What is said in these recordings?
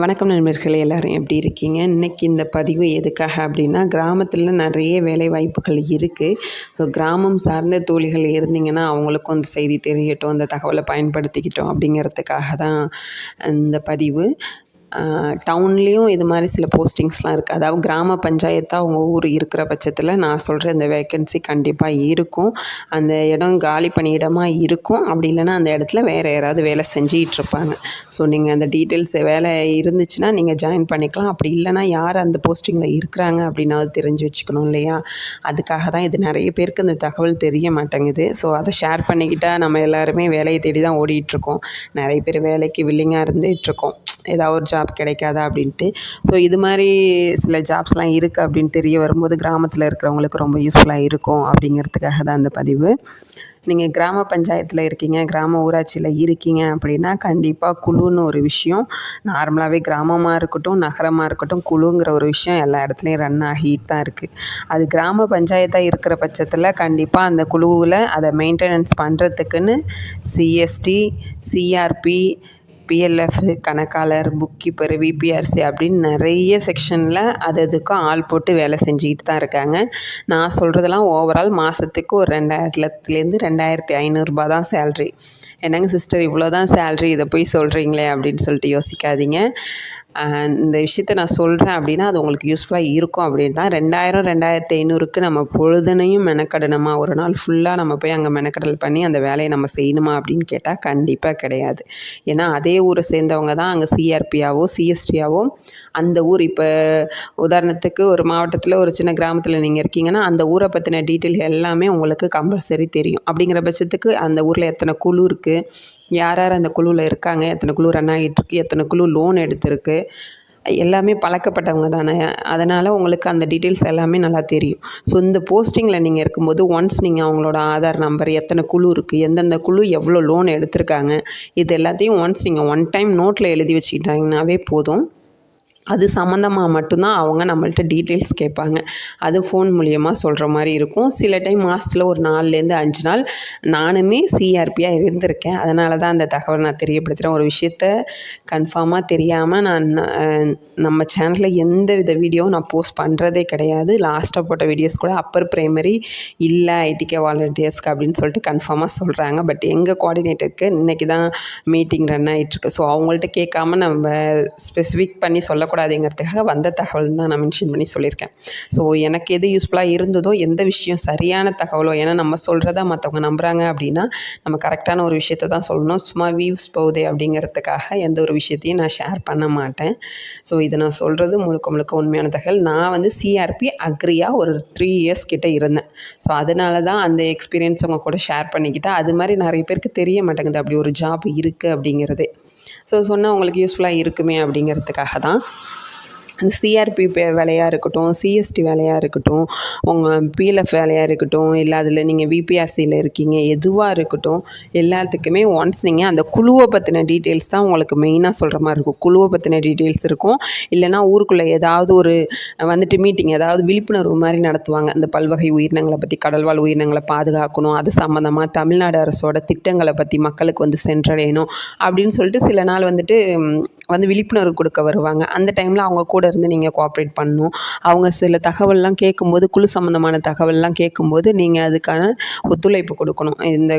வணக்கம் நண்பர்களே எல்லோரும் எப்படி இருக்கீங்க? இன்றைக்கி இந்த பதிவு எதுக்காக அப்படின்னா கிராமத்தில் நிறைய வேலை வாய்ப்புகள் இருக்குது ஸோ கிராமம் சார்ந்த தோழிகள் இருந்தீங்கன்னா அவங்களுக்கும் அந்த செய்தி தெரியட்டும் இந்த தகவலை பயன்படுத்திக்கிட்டோம் அப்படிங்கிறதுக்காக தான் இந்த பதிவு. டவுன்லேயும் இது மாதிரி சில போஸ்டிங்ஸ்லாம் இருக்குது அதாவது கிராம பஞ்சாயத்தாக உங்கள் ஊர் இருக்கிற பட்சத்தில் நான் சொல்கிற இந்த வேக்கன்சி கண்டிப்பாக இருக்கும். அந்த இடம் காலி பணியிடமாக இருக்கும். அப்படி இல்லைன்னா அந்த இடத்துல வேறு யாராவது வேலை செஞ்சிகிட்டு இருப்பாங்க. ஸோ நீங்கள் அந்த டீட்டெயில்ஸ் வேலை இருந்துச்சுன்னா நீங்கள் ஜாயின் பண்ணிக்கலாம். அப்படி இல்லைன்னா யார் அந்த போஸ்டிங்கில் இருக்கிறாங்க அப்படின்னாவது தெரிஞ்சு வச்சுக்கணும் இல்லையா? அதுக்காக தான் இது நிறைய பேருக்கு இந்த தகவல் தெரிய மாட்டேங்குது. ஸோ அதை ஷேர் பண்ணிக்கிட்டால் நம்ம எல்லாருமே வேலையை தேடி தான் ஓடிட்டுருக்கோம் நிறைய பேர் வேலைக்கு வில்லிங்காக இருந்துகிட்ருக்கோம் ஏதாவது ஒரு ஜாப் கிடைக்காதா அப்படின்ட்டு. ஸோ இது மாதிரி சில ஜாப்ஸ்லாம் இருக்குது அப்படின்னு தெரிய வரும்போது கிராமத்தில் இருக்கிறவங்களுக்கு ரொம்ப யூஸ்ஃபுல்லாக இருக்கும் அப்படிங்கிறதுக்காக தான் அந்த பதிவு. நீங்கள் கிராம பஞ்சாயத்தில் இருக்கீங்க கிராம ஊராட்சியில் இருக்கீங்க அப்படின்னா கண்டிப்பாக குழுன்னு ஒரு விஷயம். நார்மலாகவே கிராமமாக இருக்கட்டும் நகரமாக இருக்கட்டும் குழுங்கிற ஒரு விஷயம் எல்லா இடத்துலையும் ரன் ஆகிட்டு தான் இருக்குது அது கிராம பஞ்சாயத்தாக இருக்கிற பட்சத்தில் கண்டிப்பாக அந்த குழுவில் அதை மெயின்டெனன்ஸ் பண்ணுறதுக்குன்னு சிஎஸ்டி சிஆர்பி பிஎல்எஃப் கணக்காளர் புக் கீப்பர் விபிஆர்சி அப்படின்னு நிறைய செக்ஷனில் அது அதுக்கும் ஆள் போட்டு வேலை செஞ்சுக்கிட்டு தான் இருக்காங்க. நான் சொல்கிறதெல்லாம் ஓவரால் மாதத்துக்கு ஒரு ரெண்டாயிரத்துலேருந்து ரெண்டாயிரத்தி ஐநூறுரூபா தான் சேல்ரி என்னங்க சிஸ்டர் இவ்வளோ தான் சேல்ரி இதை போய் சொல்கிறீங்களே அப்படின்னு சொல்லிட்டு யோசிக்காதீங்க. இந்த விஷயத்த நான் சொல்கிறேன் அப்படின்னா அது உங்களுக்கு யூஸ்ஃபுல்லாக இருக்கும் அப்படின்னு தான் ரெண்டாயிரம் ரெண்டாயிரத்தி ஐநூறுக்கு நம்ம பொழுதுனையும் மெனக்கடணுமா? ஒரு நாள் ஃபுல்லாக நம்ம போய் அங்கே மெனக்கடல் பண்ணி அந்த வேலையை நம்ம செய்யணுமா அப்படின்னு கேட்டால் கண்டிப்பாக கிடையாது. ஏன்னா அதே ஊரை சேர்ந்தவங்க தான் அங்கே சிஆர்பியாவோ சிஎஸ்டியாவோ அந்த ஊர் இப்போ உதாரணத்துக்கு ஒரு மாவட்டத்தில் ஒரு சின்ன கிராமத்தில் நீங்கள் இருக்கீங்கன்னா அந்த ஊரை பற்றின டீட்டெயில் எல்லாமே உங்களுக்கு கம்பல்சரி தெரியும். அப்படிங்கிற பட்சத்துக்கு அந்த ஊரில் எத்தனை குழு இருக்குது யார் யார் அந்த குழுவில் இருக்காங்க எத்தனை குழு ரன் ஆகிட்டுருக்கு எத்தனை குழு லோன் எடுத்திருக்கு எல்லாமே பழக்கப்பட்டவங்க தானே. அதனால் உங்களுக்கு அந்த டீட்டெயில்ஸ் எல்லாமே நல்லா தெரியும். ஸோ இந்த போஸ்டிங்கில் நீங்கள் இருக்கும்போது ஒன்ஸ் நீங்கள் அவங்களோட ஆதார் நம்பர் எத்தனை குழு இருக்குது எந்தெந்த குழு எவ்வளோ லோன் எடுத்திருக்காங்க இது எல்லாத்தையும் ஒன்ஸ் நீங்கள் ஒன் டைம் நோட்டில் எழுதி வச்சுக்கிட்டாங்கனாவே போதும். அது சம்மந்தமாக மட்டும்தான் அவங்க நம்மள்ட்ட டீட்டெயில்ஸ் கேட்பாங்க. அது ஃபோன் மூலியமாக சொல்கிற மாதிரி இருக்கும். சில டைம் மாதத்தில் ஒரு நாலுலேருந்து அஞ்சு நாள் நானுமே சிஆர்பியாக இருந்திருக்கேன். அதனால தான் அந்த தகவல் நான் தெரியப்படுத்துகிறேன் ஒரு விஷயத்த கன்ஃபார்மாக தெரியாமல் நான் நம்ம சேனலில் எந்த வித வீடியோவும் நான் போஸ்ட் பண்ணுறதே கிடையாது. லாஸ்ட்டாக போட்ட வீடியோஸ் கூட அப்பர் ப்ரைமரி இல்லை ஐடிகே வாலண்டியர்ஸ்க்கு அப்படின்னு சொல்லிட்டு கன்ஃபார்மாக சொல்கிறாங்க பட் எங்கள் கோஆர்டினேட்டருக்கு இன்றைக்கி தான் மீட்டிங் ரன் ஆகிட்டுருக்கு ஸோ அவங்கள்ட்ட கேட்காம நம்ம ஸ்பெசிஃபிக் பண்ணி சொல்ல சொல்லக்கூடாதுங்கிறதுக்காக வந்த தகவல் தான் நான் மென்ஷன் பண்ணி சொல்லியிருக்கேன். ஸோ எனக்கு எது யூஸ்ஃபுல்லாக இருந்ததோ எந்த விஷயம் சரியான தகவலோ ஏன்னா நம்ம சொல்கிறத மற்றவங்க நம்புகிறாங்க அப்படின்னா நம்ம கரெக்டான ஒரு விஷயத்த தான் சொல்லணும். சும்மா வியூஸ் போகுதே அப்படிங்கிறதுக்காக எந்த ஒரு விஷயத்தையும் நான் ஷேர் பண்ண மாட்டேன். ஸோ இதை நான் சொல்கிறது முழுக்க முழுக்க உண்மையான தகவல். நான் வந்து சிஆர்பி அக்ரியாக ஒரு த்ரீ இயர்ஸ் கிட்டே இருந்தேன். ஸோ அதனால தான் அந்த எக்ஸ்பீரியன்ஸ் உங்கள் கூட ஷேர் பண்ணிக்கிட்டேன் அது மாதிரி நிறைய பேருக்கு தெரிய மாட்டேங்குது. அப்படி ஒரு ஜாப் இருக்குது அப்படிங்கிறதே. ஸோ சொன்னால் உங்களுக்கு யூஸ்ஃபுல்லாக இருக்குமே அப்படிங்கிறதுக்காக தான் அந்த சிஆர்பி வேலையாக இருக்கட்டும் சிஎஸ்டி வேலையாக இருக்கட்டும் உங்கள் பிஎல்எஃப் வேலையாக இருக்கட்டும் இல்லை அதில் நீங்கள் விபிஆர்சியில் இருக்கீங்க எதுவாக இருக்கட்டும் எல்லாத்துக்குமே ஒன்ஸ் நீங்கள் அந்த குழுவை பற்றின டீட்டெயில்ஸ் தான் உங்களுக்கு மெயினாக சொல்கிற மாதிரி இருக்கும். குழுவை பற்றின டீட்டெயில்ஸ் இருக்கும். இல்லைனா ஊருக்குள்ளே ஏதாவது ஒரு வந்துட்டு மீட்டிங் ஏதாவது விழிப்புணர்வு மாதிரி நடத்துவாங்க. அந்த பல்வகை உயிரினங்களை பற்றி கடல்வாழ் உயிரினங்களை பாதுகாக்கணும் அது சம்மந்தமாக தமிழ்நாடு அரசோட திட்டங்களை பற்றி மக்களுக்கு வந்து சென்றடையணும் அப்படின்னு சொல்லிட்டு சில நாள் வந்துட்டு வந்து விழிப்புணர்வு கொடுக்க வருவாங்க. அந்த டைமில் அவங்க கூட இருந்து நீங்கள் கோஆப்ரேட் பண்ணணும். அவங்க சில தகவல்லாம் கேட்கும்போது குழு சம்மந்தமான தகவல்லாம் கேட்கும்போது நீங்கள் அதுக்கான ஒத்துழைப்பு கொடுக்கணும். இந்த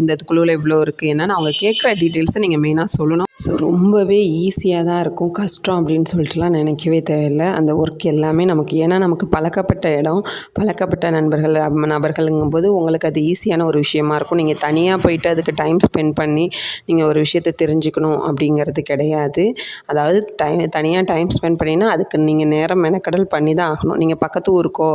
இந்த குழுவில் இவ்வளோ இருக்குது என்னென்னு அவங்க கேட்குற டீட்டெயில்ஸை நீங்கள் மெயினாக சொல்லணும். ஸோ ரொம்பவே ஈஸியாக தான் இருக்கும். கஷ்டம் அப்படின்னு சொல்லிட்டுலாம் நினைக்கவே தேவையில்லை. அந்த ஒர்க் எல்லாமே நமக்கு ஏன்னா நமக்கு பழக்கப்பட்ட இடம் பழக்கப்பட்ட நண்பர்கள் நபர்களுங்கும்போது உங்களுக்கு அது ஈஸியான ஒரு விஷயமா இருக்கும். நீங்கள் தனியாக போயிட்டு அதுக்கு டைம் ஸ்பெண்ட் பண்ணி நீங்கள் ஒரு விஷயத்தை தெரிஞ்சுக்கணும் அப்படிங்கிறது கிடையாது. அதாவது டைம் தனியாக டைம் ஸ்பெண்ட் பண்ணினா அதுக்கு நீங்கள் நேரம் மெனக்கடல் பண்ணி தான் ஆகணும். நீங்கள் பக்கத்து ஊருக்கோ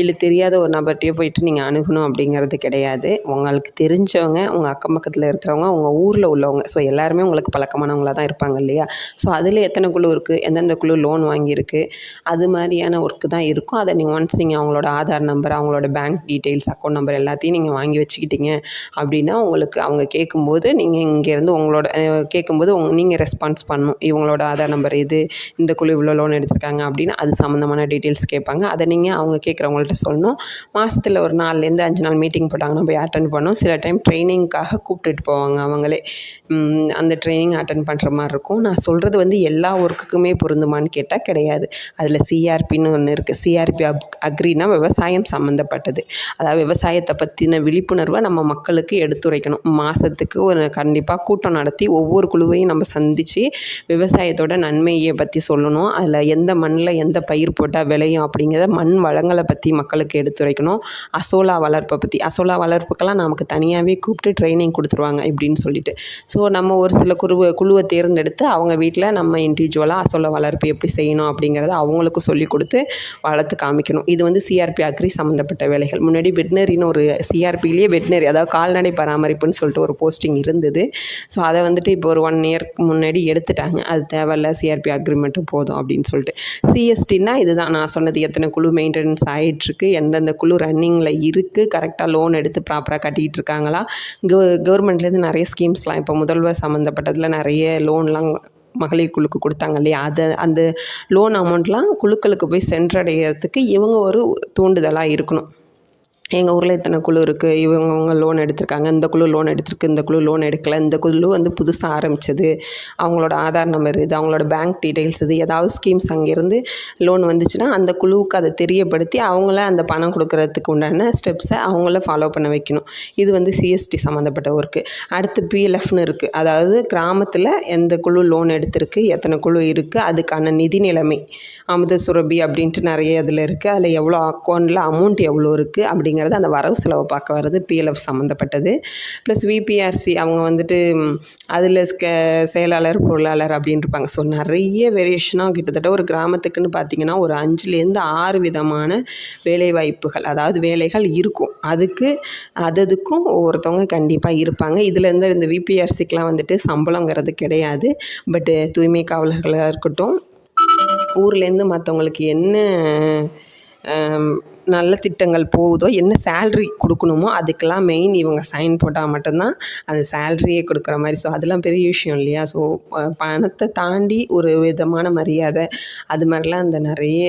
இல்லை தெரியாத ஒரு நபர்கிட்டயோ போயிட்டு நீங்கள் அணுகணும் அப்படிங்கிறது கிடையாது. உங்களுக்கு தெரிஞ்சவங்க உங்கள் அக்கம் பக்கத்தில் இருக்கிறவங்க உங்கள் ஊரில் உள்ளவங்க ஸோ எல்லாருமே உங்களுக்கு பழக்கமானவங்களாக தான் இருப்பாங்க இல்லையா? ஸோ அதில் எத்தனை குழு இருக்குது எந்தெந்த குழு லோன் வாங்கியிருக்கு? அது மாதிரியான ஒர்க்கு தான் இருக்கும். அதை நீங்கள் ஒன்ஸ் நீங்கள் அவங்களோட ஆதார் நம்பர் அவங்களோட பேங்க் டீட்டெயில்ஸ் அக்கௌண்ட் நம்பர் எல்லாத்தையும் நீங்கள் வாங்கி வச்சுக்கிட்டீங்க அப்படின்னா உங்களுக்கு அவங்க கேட்கும்போது நீங்கள் இங்கேருந்து உங்களோட கேட்கும்போது உங் நீங்கள் ரெஸ்பான்ஸ் பண்ணணும் இவங்களோட ஆதார் நம்பர் இது இந்த குழு இவ்வளோ லோன் எடுத்திருக்காங்க அப்படின்னு அது சம்மந்தமான டீட்டெயில்ஸ் கேட்பாங்க. அதை நீங்கள் அவங்க கேட்குறவங்கள்ட்ட சொல்லணும். மாதத்துல ஒரு நாலுலேருந்து அஞ்சு நாள் மீட்டிங் போட்டாங்கன்னா போய் அட்டன் பண்ணணும். சில டைம் ட்ரைனிங்க்காக கூப்பிட்டுட்டு போவாங்க அவங்களே. அந்த ட்ரைனிங் அட்டன் பண்ணுற மாதிரி இருக்கும். நான் சொல்கிறது வந்து எல்லா ஒர்க்குக்குமே பொருந்துமான்னு கேட்டால் கிடையாது. அதில் சிஆர்பின்னு ஒன்று இருக்குது சிஆர்பி அப் அக்ரினா விவசாயம் சம்மந்தப்பட்டது அதாவது விவசாயத்தை பற்றின விழிப்புணர்வை நம்ம மக்களுக்கு எடுத்துரைக்கணும். மாதத்துக்கு ஒரு கண்டிப்பாக கூட்டம் நடத்தி ஒவ்வொரு குழுவையும் நம்ம சந்தித்து விவசாயத்தோட நன்மையை பற்றி சொல்லணும். அதில் எந்த மண்ணில் எந்த பயிர் போட்டால் விளையும் அப்படிங்கிறத மண் வளங்களை பற்றி மக்களுக்கு எடுத்துரைக்கணும் அசோலா வளர்ப்பை பற்றி அசோலா வளர்ப்புக்கெல்லாம் நமக்கு தனியாகவே கூப்பிட்டு ட்ரைனிங் கொடுத்துருவாங்க இப்படின்னு சொல்லிட்டு. ஸோ நம்ம ஒரு சில குழுவை குழுவை தேர்ந்தெடுத்து அவங்க வீட்டில் நம்ம இண்டிவிஜுவலாக அசோலா வளர்ப்பு எப்படி செய்யணும் அப்படிங்கிறத அவங்களுக்கு சொல்லி கொடுத்து வளர்த்து காமிக்கணும். இது வந்து சிஆர்பி அக்ரி சம்மந்தப்பட்ட வேலைகள். முன்னாடி வெட்னரின்னு ஒரு சிஆர்பிலேயே வெட்னரி அதாவது கால்நடை பராமரிப்புன்னு சொல்லிட்டு ஒரு போஸ்டிங் இருந்தது. ஸோ அதை வந்துட்டு இப்போ ஒரு ஒன் இயர்க்கு முன்னாடி எடுத்துட்டாங்க. அது தேவையில்ல சிஆர்பி அக்ரிமெண்ட்டும் போதும் அப்படின்னு சொல்லிட்டு. சிஎஸ்டின்னா இதுதான். நான் சொன்னது எத்தனை குழு மெயின்டெனன்ஸ் ஆகிட்டுருக்கு எந்தெந்த குழு ரன்னிங்கில் இருக்குது கரெக்டாக லோன் எடுத்து ப்ராப்பராக கட்டிகிட்டு இருக்காங்களா? கவர்மெண்ட்லேருந்து நிறைய ஸ்கீம்ஸ்லாம் இப்போ முதல்வர் சம்மந்தப்பட்டதில் நிறைய லோன்லாம் மகளிர் குழுக்கு கொடுத்தாங்க இல்லையா? அதை அந்த லோன் அமௌண்ட்லாம் குழுக்களுக்கு போய் சென்றடைகிறதுக்கு இவங்க ஒரு தூண்டுதலாக இருக்கணும். எங்கள் ஊரில் இத்தனை குழு இருக்குது இவங்கவுங்க லோன் எடுத்திருக்காங்க. இந்த குழு லோன் எடுத்திருக்கு. இந்த குழு லோன் எடுக்கல. இந்த குழு வந்து புதுசாக ஆரம்பித்தது அவங்களோட ஆதார் நம்பர் இது அவங்களோட பேங்க் டீட்டெயில்ஸ் இது. ஏதாவது ஸ்கீம்ஸ் அங்கேருந்து லோன் வந்துச்சுன்னா அந்த குழுவுக்கு அதை தெரியப்படுத்தி அவங்கள அந்த பணம் கொடுக்கறதுக்கு உண்டான ஸ்டெப்ஸை அவங்கள ஃபாலோ பண்ண வைக்கணும். இது வந்து சிஎஸ்டி சம்மந்தப்பட்ட ஒர்க்கு அடுத்து பிஎல்எஃப்னு இருக்குது அதாவது கிராமத்தில் எந்த குழு லோன் எடுத்திருக்கு எத்தனை குழு இருக்குது அதுக்கான நிதி நிலைமை. அமுத சுரபி அப்படின்ட்டு நிறைய இதில் இருக்குது அதில் எவ்வளோ அக்கௌண்ட்டில் அமௌண்ட் எவ்வளோ இருக்குது அப்படிங்கிறது அந்த வரவு செலவை பார்க்க வர்றது பிஎல்எஃப் சம்மந்தப்பட்டது. ப்ளஸ் விபிஆர்சி அவங்க வந்துட்டு அதில் செயலாளர் பொருளாளர் அப்படின்னு இருப்பாங்க ஸோ நிறைய வேரியேஷனாக கிட்டத்தட்ட ஒரு கிராமத்துக்குன்னு பார்த்தீங்கன்னா ஒரு அஞ்சுலேருந்து ஆறு விதமான வேலைவாய்ப்புகள் அதாவது வேலைகள் இருக்கும். அதுக்கு அததுக்கும் ஒவ்வொருத்தவங்க கண்டிப்பாக இருப்பாங்க. இதில் இருந்து இந்த விபிஆர்சிக்கெலாம் வந்துட்டு சம்பளங்கிறது கிடையாது. பட்டு தூய்மை காவலர்களாக இருக்கட்டும் ஊர்லேருந்து மற்றவங்களுக்கு என்ன நல்ல திட்டங்கள் போகுதோ என்ன சேல்ரி கொடுக்கணுமோ அதுக்கெல்லாம் மெயின் இவங்க சைன் போட்டால் மட்டும்தான் அந்த சேல்ரியே கொடுக்குற மாதிரி. ஸோ அதெல்லாம் பெரிய விஷயம் இல்லையா? ஸோ பணத்தை தாண்டி ஒரு விதமான மரியாதை அது மாதிரிலாம் அந்த நிறைய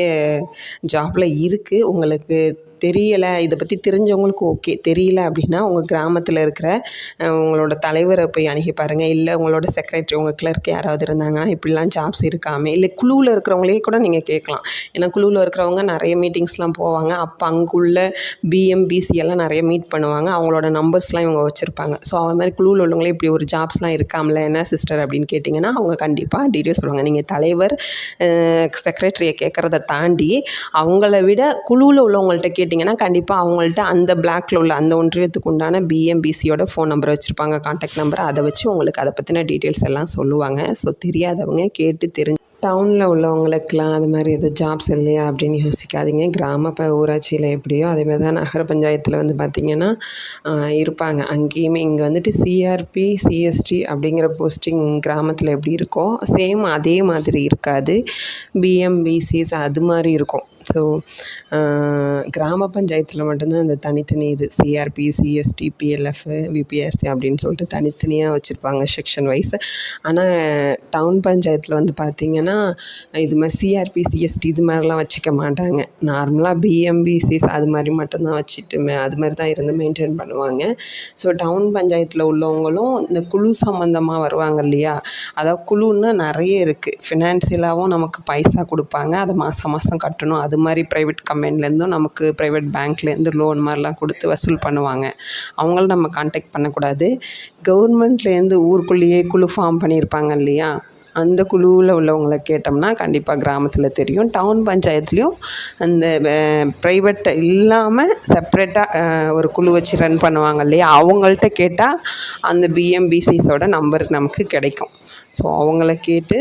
ஜாப்பில் இருக்குது உங்களுக்கு தெரியலை. இதை பற்றி தெரிஞ்சவங்களுக்கு ஓகே. தெரியல அப்படின்னா உங்கள் கிராமத்தில் இருக்கிற உங்களோட தலைவரை போய் அணுகி பாருங்கள் இல்லை உங்களோட செக்ரட்டரி உங்கள் கிளர்க் யாராவது இருந்தாங்கன்னா இப்படிலாம் ஜாப்ஸ் இருக்காமே. இல்லை குழுவில் இருக்கிறவங்களே கூட நீங்கள் கேட்கலாம். ஏன்னா குழுவில் இருக்கிறவங்க நிறைய மீட்டிங்ஸ்லாம் போவாங்க. அப்போ அங்குள்ள பிஎம்பிசி எல்லாம் நிறைய மீட் பண்ணுவாங்க. அவங்களோட நம்பர்ஸ்லாம் இவங்க வச்சுருப்பாங்க. ஸோ அது மாதிரி குழுவில் உள்ளவங்களே இப்படி ஒரு ஜாப்ஸ்லாம் இருக்காமல என்ன சிஸ்டர் அப்படின்னு கேட்டிங்கன்னா அவங்க கண்டிப்பாக டீட்டெயில்ஸ் சொல்லுவாங்க. நீங்கள் தலைவர் செக்ரட்டரியை கேட்குறத தாண்டி அவங்கள விட குழுவில் உள்ளவங்கள்ட்ட கேட்டிங்கன்னா கண்டிப்பாக அவங்கள்ட்ட அந்த பிளாக்ல உள்ள அந்த ஒன்றியத்துக்கு உண்டான பிஎம்பிசியோட ஃபோன் நம்பர் வச்சுருப்பாங்க. காண்டாக்ட் நம்பர் அதை வச்சு உங்களுக்கு அதை பற்றின டீட்டெயில்ஸ் எல்லாம் சொல்லுவாங்க. ஸோ தெரியாதவங்க கேட்டு தெரிஞ்சு டவுனில் உள்ளவங்களுக்கெல்லாம் அது மாதிரி எதுவும் ஜாப்ஸ் இல்லையா அப்படின்னு யோசிக்காதீங்க. கிராம ப ஊராட்சியில் எப்படியோ அதேமாதிரி தான் நகர பஞ்சாயத்தில் வந்து பார்த்திங்கன்னா இருப்பாங்க. அங்கேயுமே இங்கே வந்துட்டு சிஆர்பி சிஎஸ்டி அப்படிங்கிற போஸ்டிங் கிராமத்தில் எப்படி இருக்கோ சேம் அதே மாதிரி இருக்காது. பிஎம்பிசிஸ் அது மாதிரி இருக்கும். ஸோ கிராம பஞ்சாயத்தில் மட்டும்தான் இந்த தனித்தனி இது சிஆர்பி சிஎஸ்டி பிஎல்எஃப் விபிஎஸ்சி அப்படின்னு சொல்லிட்டு தனித்தனியாக வச்சுருப்பாங்க செக்ஷன் வைஸ் ஆனால் டவுன் பஞ்சாயத்தில் வந்து பார்த்திங்கன்னா இது மாதிரி சிஆர்பி சிஎஸ்டி இது மாதிரிலாம் வச்சுக்க மாட்டாங்க. நார்மலாக பிஎம்பிசிஸ் அது மாதிரி மட்டும்தான் வச்சுட்டு அது மாதிரி தான் இருந்து மெயின்டைன் பண்ணுவாங்க. ஸோ டவுன் பஞ்சாயத்தில் உள்ளவங்களும் இந்த குழு சம்மந்தமாக வருவாங்க இல்லையா? அதாவது குழுன்னா நிறைய இருக்குது ஃபினான்சியலாகவும் நமக்கு பைசா கொடுப்பாங்க. அதை மாதம் மாதம் கட்டணும். அது மாதிரி ப்ரைவேட் கம்பெனிலேருந்தும் நமக்கு ப்ரைவேட் பேங்க்லேருந்து லோன் மாதிரிலாம் கொடுத்து வசூல் பண்ணுவாங்க. அவங்களும் நம்ம கான்டாக்ட் பண்ணக்கூடாது. கவர்மெண்ட்லேருந்து ஊருக்குள்ளேயே குழு ஃபார்ம் பண்ணியிருப்பாங்க இல்லையா? அந்த குழுவில் உள்ளவங்கள கேட்டோம்னா கண்டிப்பாக கிராமத்தில் தெரியும். டவுன் பஞ்சாயத்துலேயும் அந்த ப்ரைவேட் இல்லாமல் செப்ரேட்டாக ஒரு குழு வச்சு ரன் பண்ணுவாங்க இல்லையா? அவங்கள்ட்ட கேட்டால் அந்த பிஎம்பிசிஸோட நம்பர் நமக்கு கிடைக்கும். ஸோ அவங்கள கேட்டு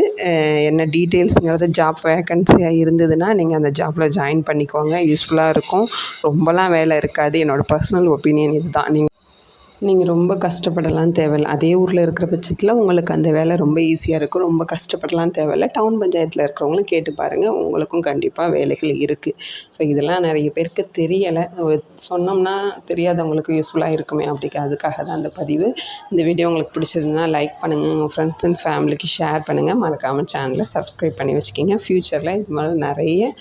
என்ன டீட்டெயில்ஸுங்கிறது ஜாப் வேக்கன்சியாக இருந்ததுன்னா நீங்கள் அந்த ஜாப்பில் ஜாயின் பண்ணிக்கோங்க. யூஸ்ஃபுல்லாக இருக்கும். ரொம்பலாம் வேலை இருக்காது. என்னோடய பர்சனல் ஒப்பீனியன் இதுதான். நீங்கள் நீங்கள் ரொம்ப கஷ்டப்படலாம் தேவையில்லை. அதே ஊரில் இருக்கிற பட்சத்தில் உங்களுக்கு அந்த வேலை ரொம்ப ஈஸியாக இருக்கும். ரொம்ப கஷ்டப்படலாம் தேவையில்ல. டவுன் பஞ்சாயத்தில் இருக்கிறவங்களும் கேட்டு பாருங்கள் உங்களுக்கும் கண்டிப்பாக வேலைகள் இருக்குது ஸோ இதெல்லாம் நிறைய பேருக்கு தெரியலை. சொன்னோம்னா தெரியாதவங்களுக்கு யூஸ்ஃபுல்லாக இருக்குமே அப்படி அதுக்காக தான் அந்த பதிவு. இந்த வீடியோ உங்களுக்கு பிடிச்சிருந்தா லைக் பண்ணுங்கள் உங்கள் ஃப்ரெண்ட்ஸ் அண்ட் ஃபேமிலிக்கு ஷேர் பண்ணுங்கள் மறக்காமல் சேனலை சப்ஸ்கிரைப் பண்ணி வச்சுக்கிங்க. ஃப்யூச்சரில் இது மாதிரி நிறைய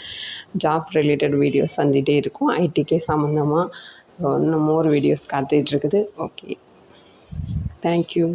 ஜாப் ரிலேட்டட் வீடியோஸ் வந்துகிட்டே இருக்கும். ஐடிகே சம்மந்தமாக இன்னும் மோர் வீடியோஸ் காத்துட்ருக்குது ஓகே தேங்க்யூ